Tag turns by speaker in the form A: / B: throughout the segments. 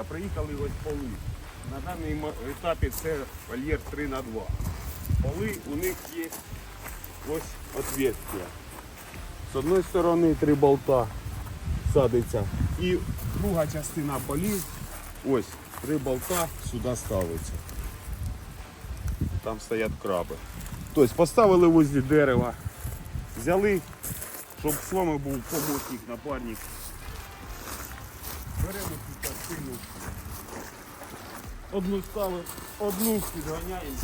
A: а приїхали ось поли. На даний мо- етапі це вольєр 3 на 2. Поли у них є ось отверстия. З одної сторони три болта садиться. І друга частина полів, ось три болта сюди ставиться. Там стоять краби. Тобто поставили возле дерева, взяли, щоб з вами був помощник, напарник. Беремо цю частину. Одну ставимо, одну підганяємо.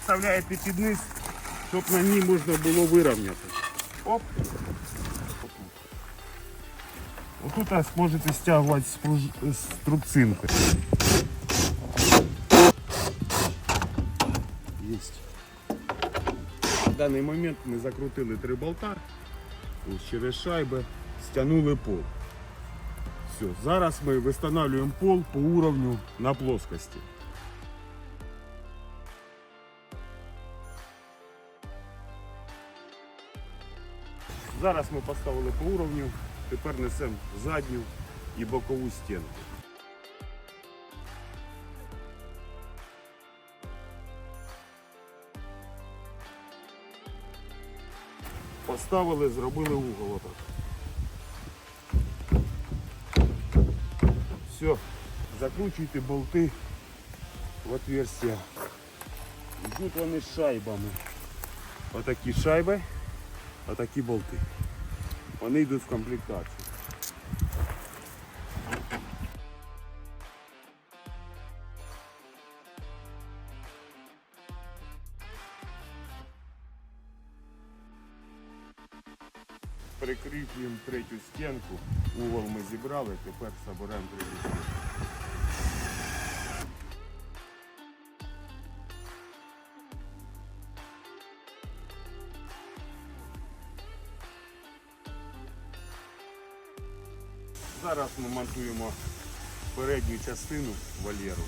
A: Вставляєте під низ, щоб на ній можна було вирівняти. Оп. Отут можете стягувати спруж- струбцинки. Есть. В даний момент ми закрутили три болта, ось через шайби, стягнули пол. Все, зараз ми встановлюємо пол по уровню на плоскості. Зараз ми поставили по уровню, тепер несемо задню і бокову стінку. Поставили, зробили угол Все, закручуйте болти в отверстия. Йдуть вони шайбами. Отакі шайби, отакі болти. Вони йдуть в комплектацію. Прикріплюємо третю стінку. Угол ми зібрали, тепер третю стінку. Зараз ми монтуємо передню частину вольєру.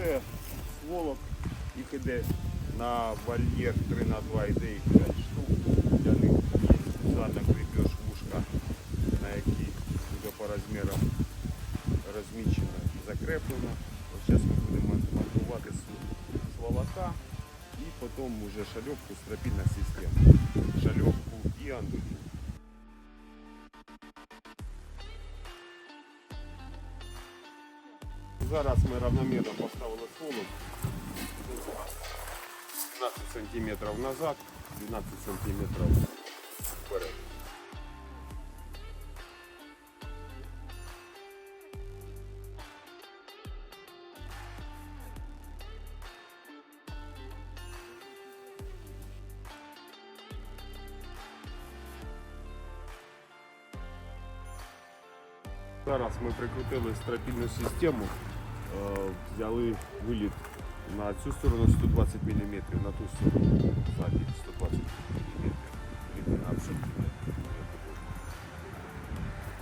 A: Це сволок, їх іде на вольєр 3 на 2 йде їх 5 штук. Для них є спеціальна вушка, на якій буде по розмірам розмічено і закреплено. Ось зараз ми будемо монтувати св- сволока і потім вже шальовку стропільна система. Шальовку і андулін. Зараз ми равномірно поставили сволок. 12 сантиметров назад, 12 сантиметров вперед. Зараз ми прикрутили стропільну систему, взяли виліт на цю сторону 120 мм, на ту сторону ззаді 120 мм. Глибина абсолютно.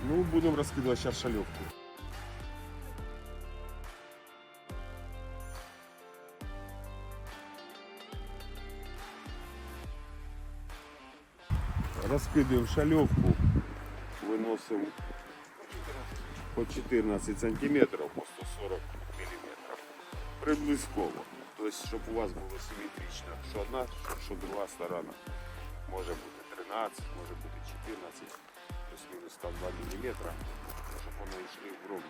A: Ну, будемо розкидувати зараз шальовку. Розкидуємо шальовку, виносимо по 14 сантиметров, по 140 миллиметров. Приблизково. Тобто, щоб у вас було симетрично, що одна, що друга сторона. Може бути 13, може бути 14, плюс-мінус там 2 мм, щоб вони йшли в ровні.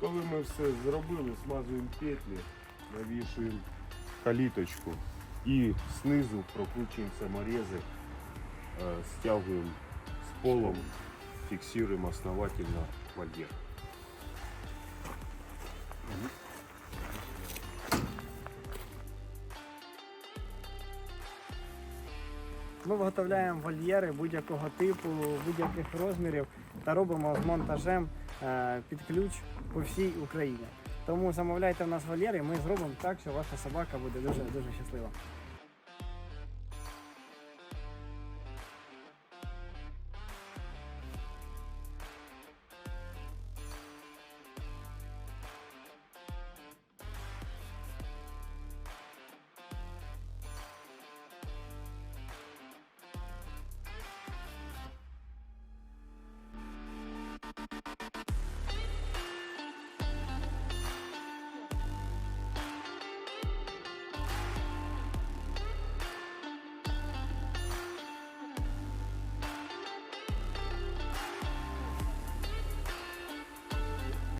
A: Коли ми все зробили, смазуємо петлі, навішуємо каліточку і знизу прокручуємо саморези, е, стягуємо з полом, фіксуємо основательно вольєр.
B: Ми виготовляємо вольєри будь-якого типу, будь-яких розмірів та робимо з монтажем е, під ключ по всій Україні. Тому замовляйте в нас вольєри, ми зробимо так, що ваша собака буде дуже дуже щаслива.